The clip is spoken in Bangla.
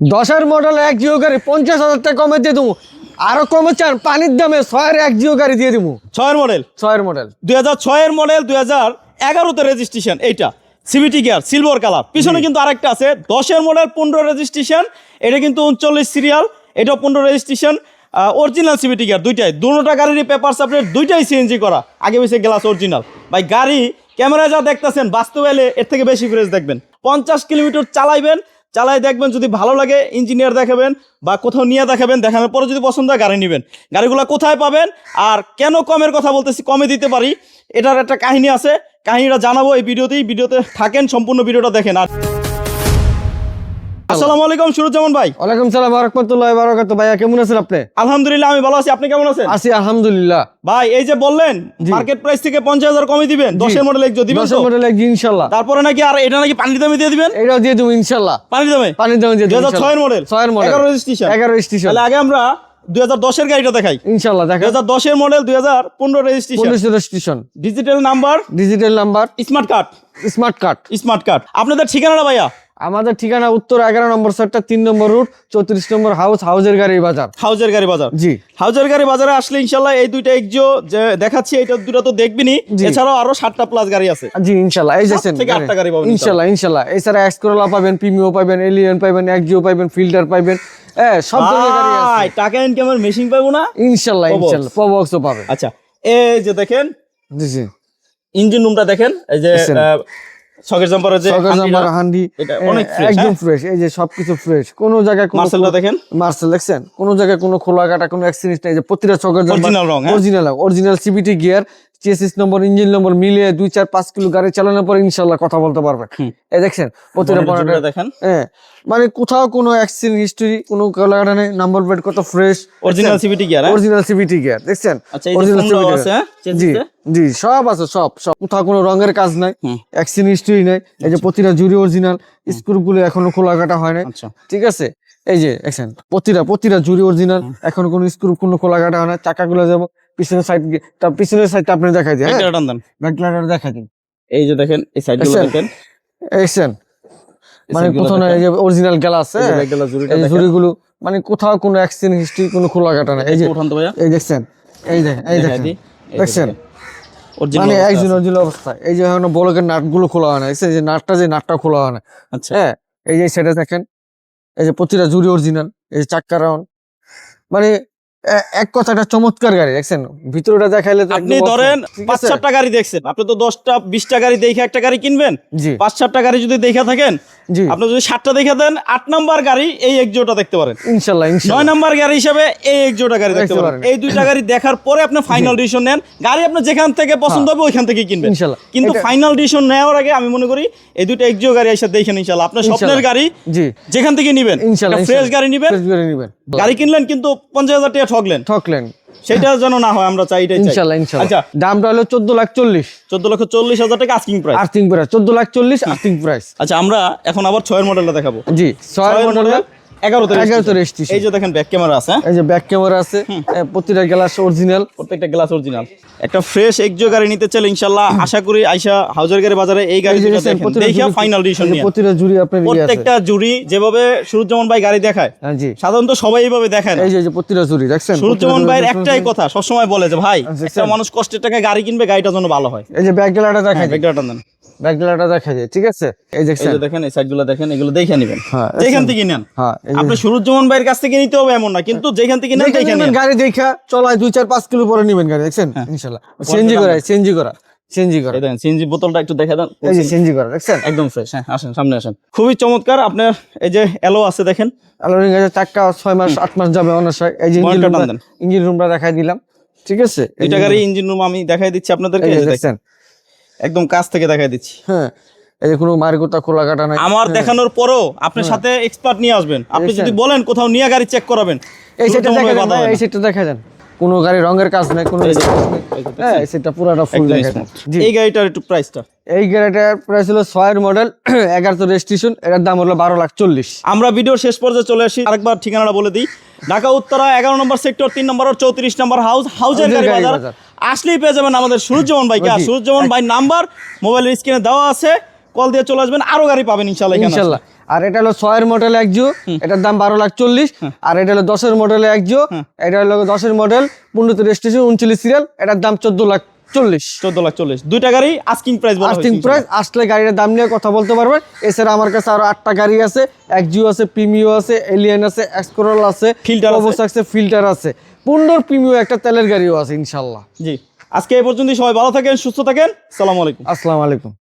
দশের মডেল এক জিও গাড়ি পঞ্চাশ হাজার টাকা কমে দিয়ে দেবো আরও কমে চান পানির দামে ছয়ের এক জিও গাড়ি দিয়ে দেবো ছয়ের মডেল ছয়ের মডেল দুই হাজার ছয়ের মডেল দুই হাজার এগারোতে রেজিস্ট্রেশন এইটা। সিবিটি গিয়ার সিলভার কালার পিছনে কিন্তু আরেকটা আছে দশের মডেল পনেরো রেজিস্ট্রেশন এটা কিন্তু উনচল্লিশ সিরিয়াল এটা পনেরো রেজিস্ট্রেশন অরিজিনাল সিবিটি গিয়ার দুইটাই। দুটা গাড়ির পেপার সাপ্লেট দুইটাই সিএনজি করা। আগে বেশি গ্লাস অরিজিনাল ভাই গাড়ি ক্যামেরা যা দেখতেছেন বাস্তবে এলে এর থেকে বেশি ফ্রেশ দেখবেন। পঞ্চাশ কিলোমিটার চালাইবেন চালাই দেখবেন যদি ভালো লাগে ইঞ্জিনিয়ার দেখাবেন বা কোথাও নিয়ে দেখাবেন, দেখানোর পরে যদি পছন্দ হয় গাড়ি নেবেন। গাড়িগুলো কোথায় পাবেন আর কেন কমের কথা বলতেছি, কমে দিতে পারি, এটার একটা কাহিনী আছে। কাহিনীটা জানাব এই ভিডিওতেই। ভিডিওতে থাকেন, সম্পূর্ণ ভিডিওটা দেখেন। আর আসসালামু আলাইকুম সুরুজ্জামান ভাই। ওয়ালাইকুম সালাম রহমতুল্লাহ বারকাত ভাইয়া কেমন আছেন আপনি? আলহামদুলিল্লাহ আমি ভালো আছি। আপনি কেমন আছেন? আছি আলহামদুলিল্লাহ। ভাই এই যে বললেন মার্কেট প্রাইস থেকে পঞ্চাশ হাজার কমে দিবেন দশের মডেল একজো দিবেন দশের তো? মডেল ইনশাল্লাহ তারপরে নাকি আর এটা নাকি পানির দামে দিয়ে দিবেন? এটাও দিয়ে দেবো ইনশাল্লাহ পানির দামে? পানির দামে দিয়ে দেবো হাজার ছয়ের মডেল ছয়ের মডেল এগারো রেজিস্ট্রেশন এগারো স্টেশন তাহলে আগে আমরা দুই হাজার দশের গাড়িটা দেখাই। ইনশাল্লাহ দুই দেখা হাজার দশের মডেল দুই হাজার পনেরো registration digital number digital number smart card smart card smart card আপনাদের ঠিকানাটা ভাইয়া? আমাদের ঠিকানা উত্তর এগারো নম্বর সেক্টর তিন নম্বর রুট চৌত্রিশ নম্বর হাউস হাউজের গাড়ি বাজার। হাউজের গাড়ি বাজার? জি। হাউজের গাড়ি বাজারে আসলে ইনশাল্লাহ এই দুইটা এক্সিও যে দেখাচ্ছি এটা দুটো তো দেখবিনি। এছাড়াও আরও সাতটা প্লাস গাড়ি আছে। জি ইনশাল্লাহ এই যাচ্ছেন আটটা গাড়ি পাবেন ইনশাল্লাহ ইনশাল্লাহ। এছাড়া এক্সকোরলা পাবেন প্রিমিও পাবেন এলিয়ন পাবেন একজিও পাবেন ফিল্টার পাবেন। হ্যাঁ সব ধরনের গাড়ি আছে। টাকা ইনকামের মেশিন পাবো না? ইনশাল্লাহ ইনশাল্লাহ প্রবক্সও পাবেন। আচ্ছা এই যে দেখেন জি জি। ইঞ্জিন রুমটা দেখেন এই যে? সকের জাম্পারের যে সকাল জাম্পার হান্ডি এটা অনেক fresh, একদম হ্যাঁ? ফ্রেশ এই যে সবকিছু ফ্রেশ কোন জায়গায় কোনো মার্সেলটা দেখেন মার্সেল দেখছেন কোনো জায়গায় কোনো খোলা কাটা কোনো অ্যাক্সিডেন্ট নেই যে প্রতিটা সকের জাম্পার অরিজিনাল রং, হ্যাঁ? Original original CVT gear chassis number engine number মিলিয়ে দুই চার পাঁচ কিলো গাড়ি চালানোর পর ইনশাল্লাহ কথা বলতে পারবেন এই দেখছেন? প্রতিটা দেখেন। হ্যাঁ। মানে কোথাও কোনো অ্যাক্সিডেন্ট হিস্টরি কোনো কালার নেই নাম্বার প্লেট কত fresh original CVT gear original CVT gear দেখছেন? আচ্ছা CVT আছে হ্যাঁ? জি জি সব আছে সব সব। কোথাও কোনো রঙের কাজ নাই। অ্যাক্সিডেন্ট হিস্টরি নাই। এই যে প্রতিটা জুড়ি অরিজিনাল স্ক্রুগুলো এখনও খোলা কাটা হয় নাই। আচ্ছা। ঠিক আছে? এই যে দেখছেন? প্রতিটা প্রতিটা জুড়ি অরিজিনাল এখন কোনো স্ক্রু কোনো খোলা কাটা হয় না চাকাগুলো যাব পিছনের সাইড পিছনের সাইডটা আপনি দেখাই দিন হ্যাঁ? দেন। ব্যাকলাইটার দেখাই দিন। এই যে দেখেন এই সাইডগুলো? দেখেন। দেখছেন মানে কোথাও এই যে অরিজিনাল গ্লাস হ্যাঁ? ব্যাকগুলো জুড়িটা এই যে জুড়িগুলো মানে কোথাও কোনো অ্যাক্সিডেন্ট হিস্ট্রি কোনো খোলা কাটা নাই। এই যে উঠান তো ভাইয়া। এই দেখছেন এই দেখেন এই দেখেন দেখছেন? মানে অবস্থা একজন অরিজিনাল অবস্থায় এই যে এখনও বলকের নাটগুলো খোলা হয় না? এই যে নাটটা যে নাটটা খোলা হয় না আচ্ছা। হ্যাঁ? এই যে সেটা দেখেন এই যে প্রতিটা জুড়ি অরিজিনাল এই যে চাক্কা রাউন্ড মানে এক কথা একটা চমৎকার গাড়ি দেখছেন? ভিতরটা দেখাইলে আপনি ধরেন পাঁচ? চারটা গাড়ি দেখছেন। আপনি তো দশটা বিশটা গাড়ি দেখে একটা গাড়ি কিনবেন? পাঁচ চারটা গাড়ি যদি দেখে থাকেন আপনি যদি সাতটা দেখে দেন আট নাম্বার গাড়ি এই একজোটা দেখতে পারেন। ইনশাল্লাহ নয় নাম্বার গাড়ি হিসেবে এই একজোটা গাড়ি দেখতে পারেন। এই দুইটা গাড়ি দেখার পরে আপনি ফাইনাল ডিসিশন নেন। গাড়ি আপনার যেখান থেকে পছন্দ হবে ওইখান থেকে কিনবেন। ইনশাল্লাহ। কিন্তু ফাইনাল ডিসিশন নেওয়ার আগে আমি মনে করি এই দুটো একজিও গাড়ি এসে দেখেন ইনশাল্লাহ। আপনার স্বপ্নের গাড়ি যেখান থেকে নিবেন। ইনশাল্লাহ ফ্রেশ গাড়ি নিবেন। গাড়ি নিবেন। গাড়ি কিনলেন কিন্তু পঞ্চাশ হাজার টাকা ঠকলেন? ঠকলেন। সেটা যেন না হয় আমরা চাই এটাই ইনশাল্লাহ আচ্ছা। দামটা হলো চোদ্দ লাখ চল্লিশ। চোদ্দ লক্ষ চল্লিশ হাজার টাকা আস্কিং প্রাইস আর্থিং প্রাইস চোদ্দ লাখ চল্লিশ আর্থিং প্রাইস আচ্ছা আমরা এখন আবার ছয়ের মডেলটা দেখাবো। জি ছয় ছয়ের মডেল এই যে দেখেন ব্যাক ক্যামেরা আছে হ্যাঁ? এই যে ব্যাক ক্যামেরা আছে। প্রতিটা গ্লাস অরিজিনাল প্রত্যেকটা গ্লাস অরিজিনাল একটা ফ্রেশ একজো গাড়ি নিতে চাইলে ইনশাল্লাহ আশা করি আইসা হাউজার গাড়ি বাজারে এই গাড়ি দুটো দেখেন। দেখিয়া ফাইনাল ডিসিশন নিয়ে। প্রতিটা জুড়ি আপনার ইয়ে প্রত্যেকটা যেভাবে ভাই গাড়ি দেখায় হ্যাঁ, জি। সাধারণত সবাই এইভাবে দেখায় এই যে প্রতিটা জুড়ি দেখছেন? সুরুজ্জামান প্রতিটা ভাইয়ের একটাই কথা সবসময় বলে যে ভাই একটা মানুষ কষ্টের টাকা গাড়ি কিনবে গাড়িটা যেন ভালো হয়। এই যে ব্যাক গ্লাসটা দেখা হ্যাঁ যায় দেন। দেখা যায় ঠিক আছে? এই দেখেন। এই সাইডগুলো দেখেন এগুলো দেখে নেবেন। হ্যাঁ যেখান থেকে নেন। হ্যাঁ আপনি সুরুজ্জামান ভাইয়ের কাছ থেকে নিতে হবে এমন না কিন্তু যেখান থেকে নেন দেখে নেন। গাড়ি দেখা চলায় দুই চার পাঁচ কিলো পরে নিবেন গাড়ি দেখছেন? ইনশাল্লাহ। সিএনজি করা সিএনজি করা সিএনজি করা। দেখেন সিএনজি বোতলটা একটু দেখে দেন। এই যে সিএনজি করা দেখছেন? একদম ফ্রেশ হ্যাঁ আসেন সামনে আসেন। খুবই চমৎকার আপনার এই যে এলো আছে দেখেন। আলোরিং গাড়ি চাক্কা ছয় মাস আট মাস যাবে অনার্সায় এই যে ইঞ্জিন রুমটা টান ইঞ্জিন রুমটা দেখাই দিলাম ঠিক আছে? এটা গাড়ি ইঞ্জিন রুম আমি দেখাই দিচ্ছি আপনাদেরকে দেখছেন? একদম কাছ থেকে দেখাই দিচ্ছি। হ্যাঁ এই যে কোনো মারিকোতা খোলা কাটা নাই। আমার দেখানোর পরও আপনার সাথে এক্সপার্ট নিয়ে আসবেন। আপনি যদি বলেন কোথাও নিয়ে গাড়ি চেক করাবেন এই সেটটা দেখা যান এই সেটটা দেখা যান কোনো গাড়ি রঙের কাজ নাই কোনো এই যে, এই হ্যাঁ এই সেটটা পুরাটা ফুল এই গাড়িটার একটু প্রাইসটা এই গাড়িটার প্রাইস হলো ছয়ের মডেল এগারোতে রেজিস্ট্রেশন এটার দাম হলো বারো লাখ চল্লিশ। আমরা ভিডিওর শেষ পর্যায়ে চলে আসি আরেকবার ঠিকানাটা বলে দিই। ঢাকা উত্তরা এগারো নম্বর সেক্টর তিন নম্বর চৌত্রিশ নম্বর হাউস হাউজের গাড়ি বাজার। আসলেই পেয়ে যাবেন আমাদের সুরুজ্জামান ভাইকে। আর। সুরুজ্জামান ভাই নাম্বার মোবাইলের স্ক্রিনে দেওয়া আছে। কল দিয়ে চলে আসবেন আরও গাড়ি পাবেন ইনশাল্লাহ ইনশাল্লাহ আর এটা হলো ছয়ের মডেল একজো এটার দাম বারো লাখ চল্লিশ। আর এটা হলো দশের মডেল একজো এটা হলো দশের মডেল পনেরোতে রেজিস্ট্রেশন উনচল্লিশ সিরিয়াল এটার দাম চোদ্দ লাখ চল্লিশ। চোদ্দ লাখ চল্লিশ। দুইটা গাড়ি আস্কিং প্রাইস আস্কিং প্রাইস আসলে গাড়ির দাম নিয়ে কথা বলতে পারবেন। এছাড়া আমার কাছে আরও আটটা গাড়ি আছে একজিও আছে প্রিমিও আছে এলিয়ান আছে এক্সকোরল আছে ফিল্টার। আছে। ফিল্টার আছে। পনেরোর প্রিমিও একটা তেলের গাড়িও আছে ইনশাল্লাহ। জি। আজকে এই পর্যন্ত সবাই ভালো থাকেন সুস্থ থাকেন। সালাম আলাইকুম। আসসালামু আলাইকুম।